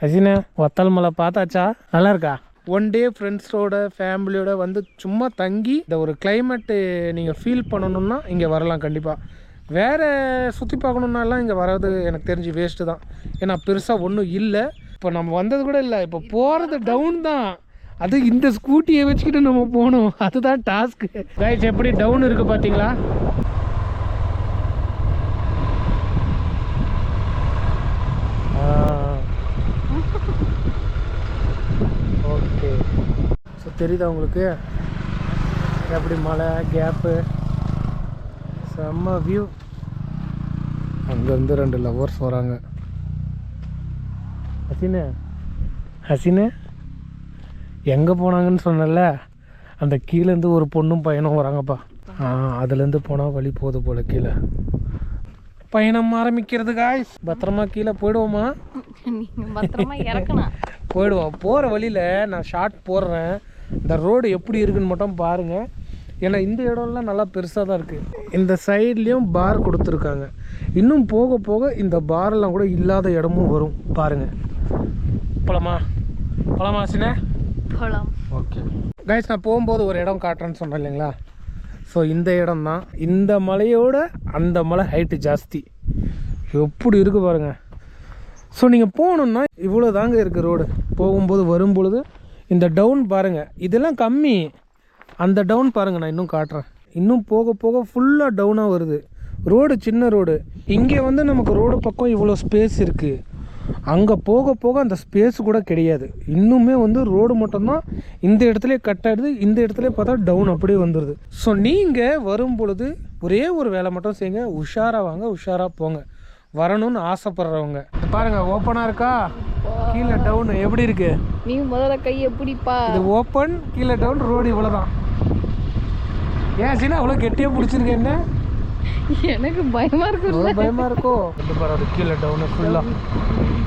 ஹசீனா ஒத்தல் மலை பார்த்தாச்சா? நல்லா இருக்கா ஒன் டே ஃப்ரெண்ட்ஸோட ஃபேமிலியோட வந்து சும்மா தங்கி இந்த ஒரு கிளைமேட்டு நீங்கள் ஃபீல் பண்ணணுன்னா இங்கே வரலாம் கண்டிப்பாக வேறு சுற்றி பார்க்கணுன்னாலாம் இங்கே வர்றது எனக்கு தெரிஞ்சு வேஸ்ட்டு தான். ஏன்னா பெருசாக ஒன்றும் இல்லை. இப்போ நம்ம வந்தது கூட இல்லை. இப்போ போகிறது டவுன் தான். அது இந்த ஸ்கூட்டியை வச்சுக்கிட்டு நம்ம போகணும். அதுதான் டாஸ்க்கு கைஸ் எப்படி டவுன் இருக்குது பார்த்தீங்களா ஓகே ஸோ தெரியுதா உங்களுக்கு? எப்படி மலை கேப்பு செம்ம வியூ அங்கேருந்து ரெண்டு லவர்ஸ் வராங்க. ஹசீனு? ஹசீனு? எங்கே போனாங்கன்னு சொன்னல அந்த கீழேருந்து ஒரு பொண்ணும் பையனும் வராங்கப்பா. ஆ அதுலேருந்து போனால் வழி போகுது போல கீழே. பயணம் ஆரம்பிக்கிறது காய்ஸ் பத்திரமா கீழே போயிடுவோமா? போயிடுவோம். போகிற வழியில் நான் ஷார்ட் போடுறேன். இந்த ரோடு எப்படி இருக்குன்னு மட்டும் பாருங்கள் ஏன்னா இந்த இடம்லாம் நல்லா பெருசாக தான் இருக்குது இந்த சைட்லேயும் பார் கொடுத்துருக்காங்க. இன்னும் போக போக இந்த பாரெல்லாம் கூட இல்லாத இடமும் வரும். பாருங்கள் போலாமா? போலாமா சினே போலாம். ஓகே. கைஸ் நான் போகும்போது ஒரு இடம் காட்டுறேன்னு சொன்னேன் இல்லைங்களா? ஸோ இந்த இடம் தான். இந்த மலையோட அந்த மலை ஹைட்டு ஜாஸ்தி. எப்படி இருக்கு பாருங்க. ஸோ நீங்கள் போகணுன்னா இவ்வளோ தாங்க இருக்குது ரோடு. போகும்போது வரும் பொழுது இந்த டவுன் பாருங்கள் இதெல்லாம் கம்மி. அந்த டவுன் பாருங்கள் நான் இன்னும் காட்டுறேன். இன்னும் போக போக ஃபுல்லாக டவுனாக வருது. ரோடு சின்ன ரோடு இங்கே வந்து நமக்கு ரோடு பக்கம் இவ்வளோ ஸ்பேஸ் இருக்குது அங்கே போக போக அந்த ஸ்பேஸ் கூட கிடையாது. இன்னுமே வந்து ரோடு மட்டும்தான் இந்த இடத்துல கட் ஆகிடுது இந்த இடத்துல பார்த்தா டவுன் அப்படியே வந்துடுது ஸோ நீங்கள் வரும் பொழுது ஒரே ஒரு வேலை மட்டும் செய்யுங்க. உஷாராக வாங்க உஷாராக போங்க. வரணும்னு ஆசைப்படுறவங்க. பாருங்கள் ஓப்பனாக இருக்கா? கீழே டவுன் எப்படி இருக்கு? நீ முதல்ல கையை பிடிப்பா. இது ஓப்பன் கீழே டவுன் ரோடு இவ்வளோதான் ஏன் சீனா அவ்வளோ கெட்டியாக பிடிச்சிருக்கு என்ன? எனக்கு பயமா இருக்கு அவ்வளோ பயமாக இருக்கோ? இது பாரு அது கீழே டவுனு ஃபுல்லாக